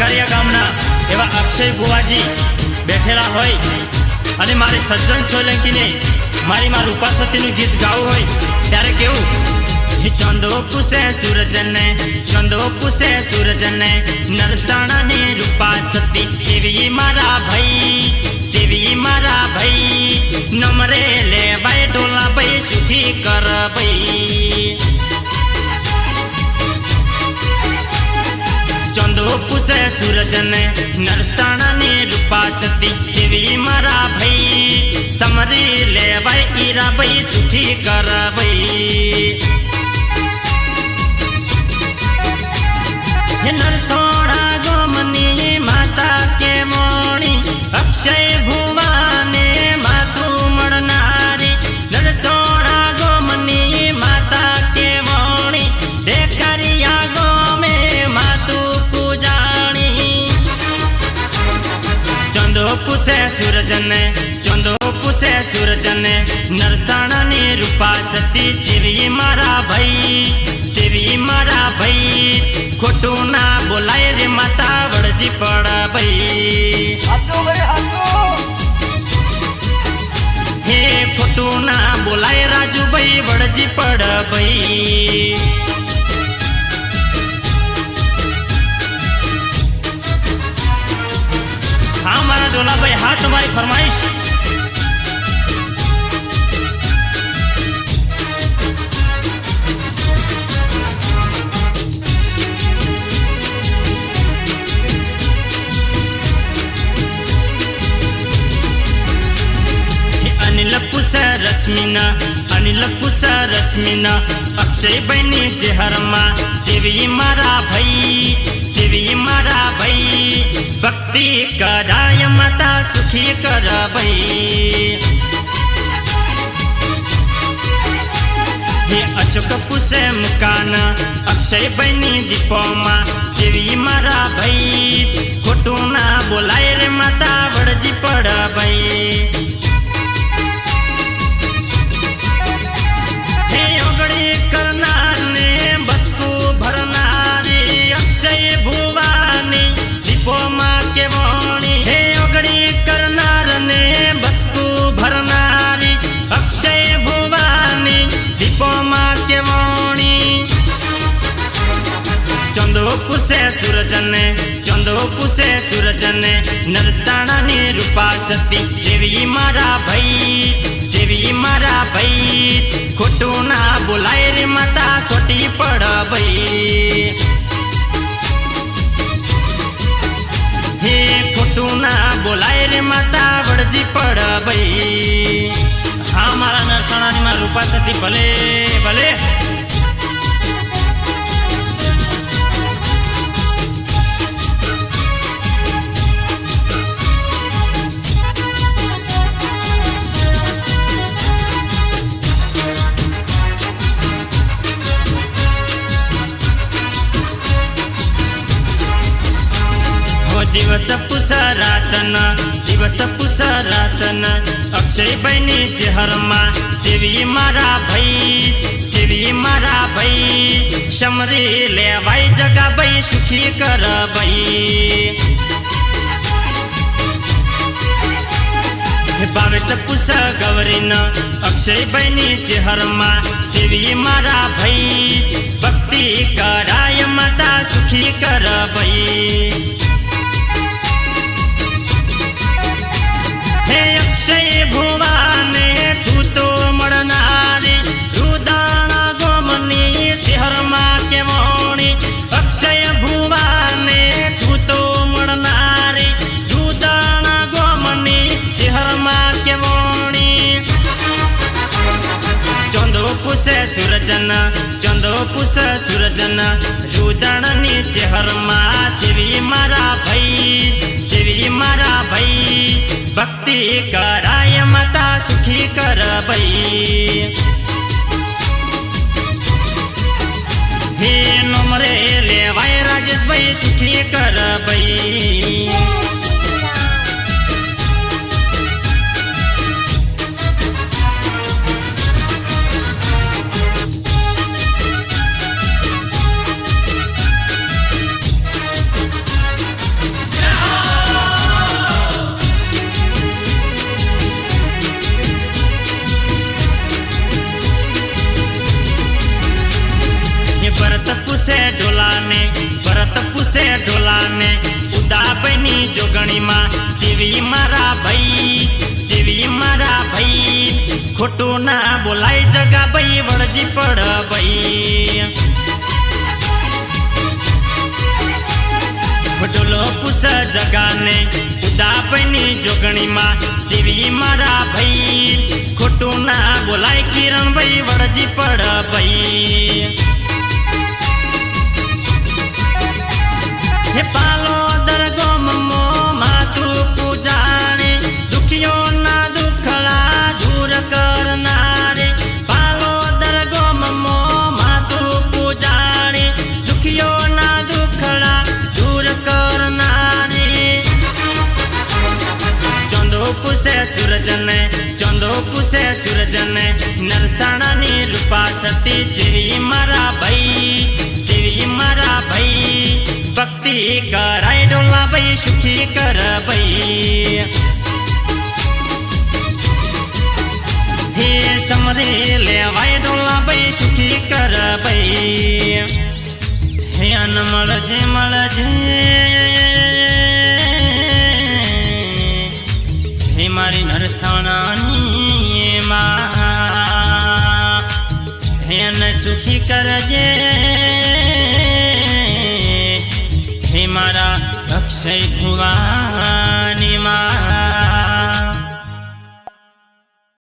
કાંકરિયા ગામના એવા અક્ષય ભુવાજી બેઠેલા હોય અને મારે સજ્જન સોલંકીને મારી માં રૂપાસતીનું ગીત ગાવું હોય, ત્યારે કેવું? ચંદો પૂસે સૂરજને, ચંદો પૂસે સૂરજને નરસાણાની રૂપા સતી એવી મારા ભાઈ, જેવી મારા ભાઈ, નમરે લે ભાઈ ઢોલા ભાઈ, સુખી કર ભાઈ. ચંદો પૂસે સૂરજને. નરસાણાની રૂપા સતી જેવી મારા ભાઈ. સમરી લેવાય ઈરા ભાઈ સુખી કર ભાઈ હે નરસોડા ગોમની માતા કે મોણી? અક્ષય ભુવાને સૂરજને, ચંદો પૂસે સૂરજને, નરસાણાની રૂપા સતી જેવી મારા ભાઈ, જેવી મારા ભાઈ. ખોટું ના બોલાય રે માતા વળજી પડ ભાઈ હે ખોટું ના બોલાય રાજુભાઈ વળજી પડ ભાઈ હા તમારી ફરમાઈશ. અનિલ પુષ રશ્મિના, અનિલ પુષ રશ્મિના અક્ષયભાઈની ચહેરમાં જેવી મારા ભાઈ મારા ભાઈ, ભક્તિ કરાય માતા સુખી કર ભાઈ. હે અશોક પુષે મુકાન, અક્ષયભાઈની દીપોમાં જેવી મારા ભાઈ? ખોટું ના બોલાય રે માતા વળજી પડ ભાઈ. હે ઓગળી કરનારને બસકુ ભરનારી અક્ષય ભુવાની પૂસે સૂરજને, ચંદો પૂસે સૂરજને નરસાણાની રૂપા સતી. જેવી મારા ભાઈ, જેવી મારા ભાઈ ખોટું ના બોલાય રે માતા સોટી પડ ભાઈ. હે ખોટું ના બોલાય રે માતા વળજી પડ ભાઈ. હા, મારા નરસાણાની મારા રૂપા સતી ભલે. રાતન, દિવસ પુષ રાતન અક્ષયભાઈની ચહેરમાં જેવી મારા ભાઈ, જેવી મારા ભાઈ સમરી લેવાય જગા ભાઈ સુખી કર ભાઈ. બાવીસ પુષ ગૌરીન અક્ષયભાઈની ચહેરમાં જેવી મારા ભાઈ, ભક્તિ કરાય માતા, સુખી કર ભાઈ. સૂરજન ચંદો પૂસ સૂરજન રુદણની ચહેરમાં જેવી મારા ભાઈ, જેવી મારા ભાઈ, ભક્તિ કરાય માતા સુખી કર ભાઈ. હે નમરે લેવાય રાજેશભાઈ સુખી કર ભાઈ. જગાને ભરત પૂછે ઢોલાને ઉદાબની જોગણીમાં, જીવી મારા ભાઈ, જીવી મારા ભાઈ, ખોટું ના બોલાય જગા ભાઈ, વળજી પડ ભાઈ. ઢોલો પૂછ જગાને ઉદાબની જોગણીમાં, જીવી મારા ભાઈ, ખોટું ના બોલાય કિરણ ભાઈ, વળજી પડ ભાઈ. સૂરજને ચંદો પૂછે સૂરજને નરસાણાની રૂપા સતી જેવી ભક્તિ કરાય ડોલા ભાઈ સુખી કર લેવાય ડોલા ભાઈ સુખી કર મળજે મળજે હે મારી નરસાણાની માં હે સુખી કરજે મારા અક્ષય ભુવાની માં